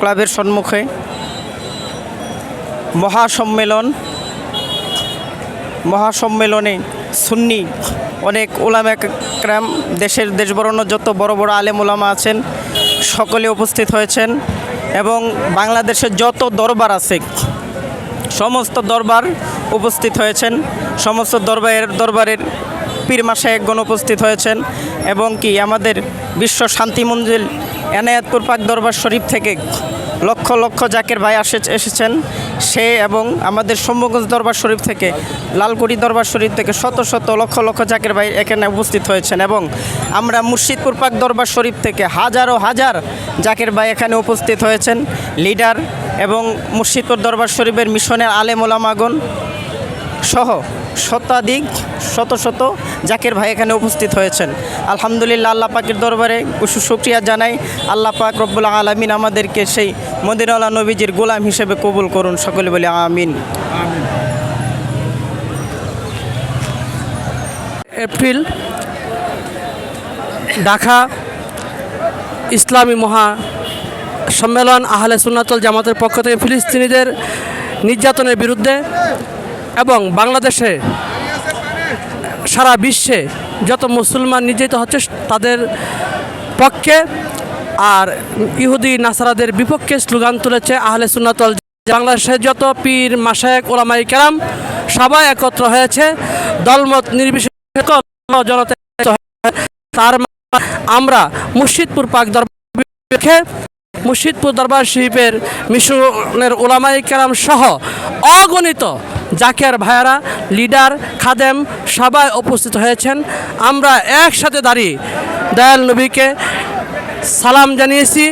ক্লাবের সম্মুখে মহাসম্মেলন। মহাসম্মেলনে সুন্নি অনেক ওলামা ক্রাম দেশের দেশ বরণ্য যত বড় বড় আলেম ওলামা আছেন, সকলে উপস্থিত হয়েছেন এবং বাংলাদেশের যত দরবার আছে, সমস্ত দরবার উপস্থিত হয়েছেন। সমস্ত দরবারের দরবারের পীর মাসায়কগণ উপস্থিত হয়েছেন এবং কি আমাদের বিশ্ব শান্তি মঞ্জিল, এনায়াতপুর পাক দরবার শরীফ থেকে লক্ষ লক্ষ জাকের ভাই আসে, এসেছেন। সে এবং আমাদের সম্মুগঞ্জ দরবার শরীফ থেকে, লালকুড়ি দরবার শরীফ থেকে শত শত লক্ষ লক্ষ জাকের ভাই এখানে উপস্থিত হয়েছেন এবং আমরা মুর্শিদপুর পাক দরবার শরীফ থেকে হাজারো হাজার জাকের ভাই এখানে উপস্থিত হয়েছেন। লিডার এবং মুর্শিদপুর দরবার শরীফের মিশনের আলেম ওলামাগণ সহ শতাধিক, শত শত জাকের ভাই এখানে উপস্থিত হয়েছেন। আলহামদুলিল্লাহ আল্লাহ পাকের দরবারে শুক্রিয়া জানাই। আল্লাহ পাক রব্বুল আলমিন আমাদেরকে সেই মদিনাওয়ালা নবীজির গোলাম হিসেবে কবুল করুন। সকলে বলে আমিন। এপ্রিল ঢাকা ইসলামী মহা সম্মেলন আহলে সুন্নাতল জামাতের পক্ষ থেকে ফিলিস্তিনিদের নির্যাতনের বিরুদ্ধে এবং বাংলাদেশে সারা বিশ্বে যত মুসলমান নির্যাতিত হচ্ছে, তাদের পক্ষে আর ইহুদি নাসারাদের বিপক্ষে স্লোগান তুলেছে আহলে সুন্নাতল বাংলাদেশের যত পীর মাসায়েক ওলামাই কেরাম সবাই একত্র হয়েছে, দলমত নির্বিশেষে জনতা তার মানে আমরা মুর্শিদপুর পাক দরবারে, মুর্শিদপুর দরবার শরীফের মিশনের ওলামাই কেরাম সহ অগণিত জাকের ভাইয়ারা, লিডার খাদেম সবাই উপস্থিত হয়েছেন। আমরা একসাথে দাঁড়িয়ে দয়াল নবীকে সালাম জানিয়েছি।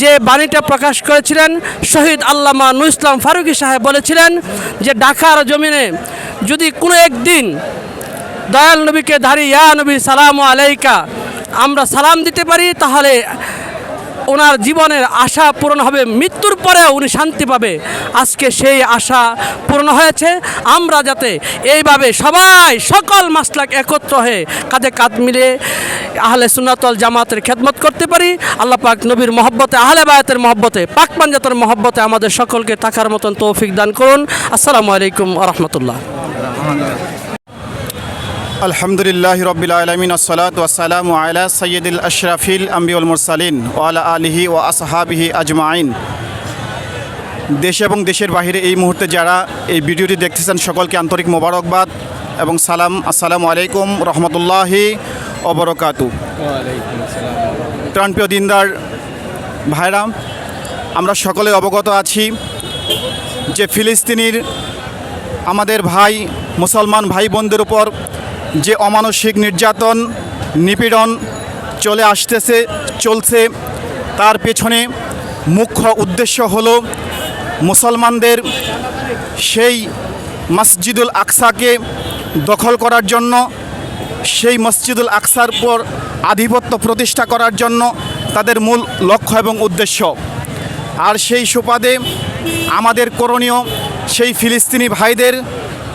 যে বাণীটা প্রকাশ করেছিলেন, শহীদ আল্লামা নু ইসলাম ফারুকি সাহেব বলেছিলেন যে, ঢাকার জমিনে যদি কোনো একদিন দয়াল নবীকে ধারি ইয়া নবী, সালাম আলাইকা, আমরা সালাম দিতে পারি, তাহলে ওনার জীবনের আশা পূরণ হবে, মৃত্যুর পরে উনি শান্তি পাবে। আজকে সেই আশা পূরণ হয়েছে। আমরা যাতে এইভাবে সবাই সকল মাসলাক একত্র হয়ে কাঁধে কাঁধ মিলে আহলে সুনাতল জামাতের খেদমত করতে পারি। আল্লাহ পাক নবীর মহব্বতে, আহলে বায়াতের মহব্বতে, পাক পাঞ্জাতের মহব্বতে আমাদের সকলকে থাকার মতন তৌফিক দান করুন। আসসালামু আলাইকুম রহমতুল্লাহ। আলহামদুলিল্লাহ রবিল আলমিন, আসসালাত ওয়াসালাম আলা সৈয়দুল আশরাফিল আম্বিউল মুরসালিন ওয়ালা আলিহি ও আসহাবিহি আজমাইন। দেশ এবং দেশের বাহিরে এই মুহূর্তে যারা এই ভিডিওটি দেখতেছেন, সকলকে আন্তরিক মোবারকবাদ এবং সালাম। আসসালামু আলাইকুম রহমতুল্লাহি অবরকাতু। প্রাণপ্রিয় দিনদার ভাইরাম, আমরা সকলে অবগত আছি যে ফিলিস্তিনির আমাদের ভাই, মুসলমান ভাই বোনদের উপর যে অমানসিক নির্যাতন, নিপীড়ন চলে আসতেছে, চলছে। তার পেছনে মুখ্য উদ্দেশ্য হল মুসলমানদের সেই মসজিদুল আকসাকে দখল করার জন্য, সেই মসজিদুল আকসার পর আধিপত্য প্রতিষ্ঠা করার জন্য তাদের মূল লক্ষ্য এবং উদ্দেশ্য। আর সেই সুপাদে আমাদের করণীয় সেই ফিলিস্তিনি ভাইদের,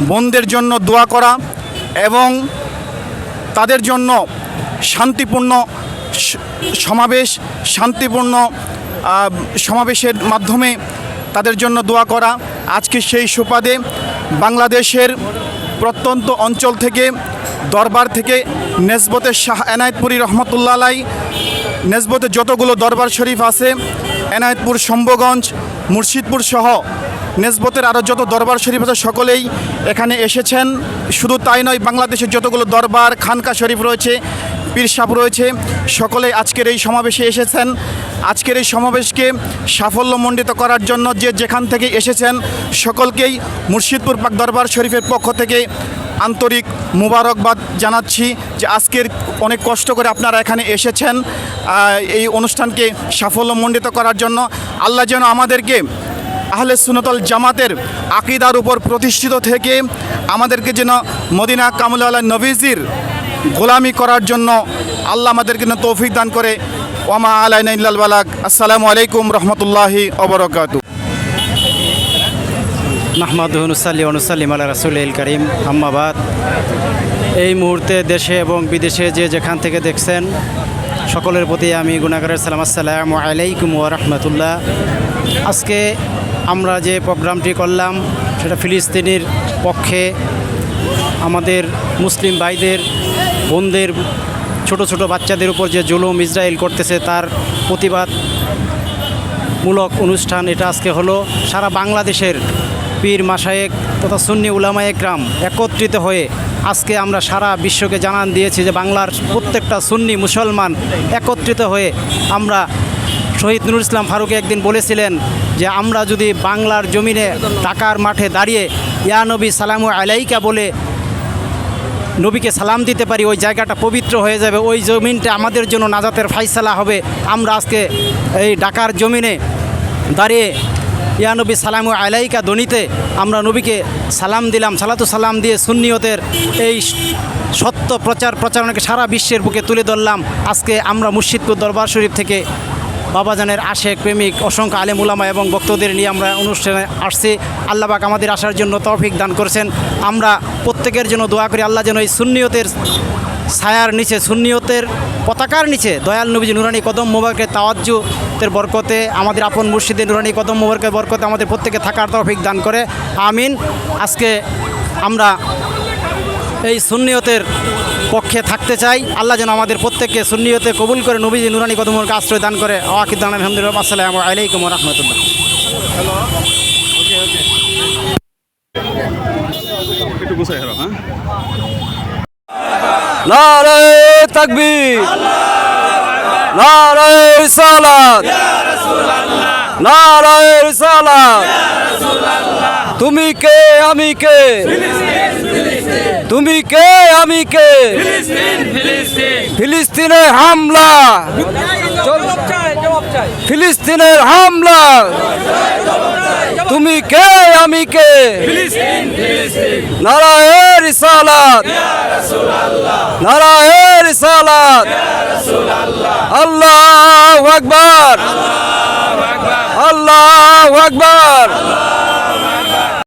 বোনদের জন্য দোয়া করা এবং তাদের জন্য শান্তিপূর্ণ সমাবেশ, শান্তিপূর্ণ সমাবেশের মাধ্যমে তাদের জন্য দোয়া করা। আজকে সেই সুপাদে বাংলাদেশের প্রত্যন্ত অঞ্চল থেকে, দরবার থেকে নেসবতের শাহ এনায়েতপুরি রহমতুল্লাহ আলাই নেসবতে যতগুলো দরবার শরীফ আছে, এনায়েতপুর, শম্ভগঞ্জ, মুর্শিদপুর সহ নেসবতের আরও যত দরবার শরীফ আছে, সকলেই এখানে এসেছেন। শুধু তাই নয়, বাংলাদেশের যতগুলো দরবার, খানকা শরীফ রয়েছে, পীর সাপ রয়েছে, সকলেই আজকের এই সমাবেশে এসেছেন। আজকের এই সমাবেশকে সাফল্যমণ্ডিত করার জন্য যে যেখান থেকে এসেছেন, সকলকেই মুর্শিদপুর পাক দরবার শরীফের পক্ষ থেকে আন্তরিক মুবারকবাদ জানাচ্ছি যে আজকের অনেক কষ্ট করে আপনারা এখানে এসেছেন। এই অনুষ্ঠানকে সাফল্যমণ্ডিত করার জন্য আল্লাহ যেন আমাদেরকে আহলে সুনতল জামাতের আকিদার উপর প্রতিষ্ঠিত থেকে আমাদেরকে যেন মদিনা কামুল্লাহ নবীজির গোলামি করার জন্য আল্লাহ আমাদেরকে যেন তৌফিক দান করে। ওমা আলাইনা ইল্লাল বালাক আসসালামু আলাইকুম রহমতুল্লাহি অবরকাতু মাহমাদুহনুসাল্লি অনুসাল্লিম আল্লাহ রাসুল করিম। আম্মাবাদ এই মুহূর্তে দেশে এবং বিদেশে যে যেখান থেকে দেখছেন, সকলের প্রতি আমি গুণাগারের সালাম। আসসালাম আলাইকুম ও রহমতুল্লাহ। আজকে আমরা যে প্রোগ্রামটি করলাম, সেটা ফিলিস্তিনির পক্ষে আমাদের মুসলিম ভাইদের, বোনদের, ছোট ছোট বাচ্চাদের উপর যে জুলুম ইসরায়েল করতেছে, তার প্রতিবাদ মূলক অনুষ্ঠান এটা আজকে হলো। সারা বাংলাদেশের পীর মাসায়েক তথা সুন্নি উলামা একরাম একত্রিত হয়ে আজকে আমরা সারা বিশ্বকে জানান দিয়েছি যে বাংলার প্রত্যেকটা সুন্নি মুসলমান একত্রিত হয়ে আমরা শহীদ নুরুল ইসলাম ফারুক একদিন বলেছিলেন যে আমরা যদি বাংলার জমিনে টাকার মাঠে দাঁড়িয়ে, ইয়া নবী সালামু আলাইকা বলে নবীকে সালাম দিতে পারি, ওই জায়গাটা পবিত্র হয়ে যাবে, ওই জমিনটা আমাদের জন্য নাজাতের ফাইসালা হবে। আমরা আজকে এই ডাকার জমিনে দাঁড়িয়ে, ইয়া নবী সালামু আলাইকা দনিতে আমরা নবীকে সালাম দিলাম, সালাতু সালাম দিয়ে সুন্নিয়তের এই সত্য প্রচার প্রচারণাকে সারা বিশ্বের বুকে তুলে ধরলাম। আজকে আমরা মুর্শিদপুর দরবার শরীফ থেকে বাবাজানের আশেক, প্রেমিক, অসংখ্য আলেম উলামা এবং বক্তদের নিয়ে আমরা অনুষ্ঠানে আসছি। আল্লাহবাক আমাদের আসার জন্য তৌফিক দান করেছেন। আমরা প্রত্যেকের জন্য দোয়া করি, আল্লাহ যেন এই সুন্নিয়তের ছায়ার নিচে, সুন্নিয়তের পতাকার নিচে দয়াল নবীজি নুরানি কদম মোবারকের তাওয়াজ্জুতের বরকতে, আমাদের আপন মুর্শিদের নুরানি কদম মোবারকের বরকতে আমাদের প্রত্যেকে থাকার তৌফিক দান করে। আমিন। আজকে আমরা এই সুন্নিয়তের পক্ষে থাকতে চাই। আল্লাহ যেন আমাদের প্রত্যেককে সুন্নিয়তে কবুল করে, নবীজি নুরানি কদমকে আশ্রয় দান করে। আওয়াকিদান আলহামদুলিল্লাহ। আসসালামু আলাইকুম রহমতুল্লাহ। নারে তাকবীর। নারে রিসালাত। নারে রিসালাত। তুমি কে, আমি কে? তুমি কে? আমি কে? ফিলিস্তিনের হামলা। ফিলিস্তিনের হামলা। তুমি কে? আমি কে? নারায়ের রিসালাত। নারায়ের রিসালাত। আল্লাহু আকবার। আল্লাহু আকবার।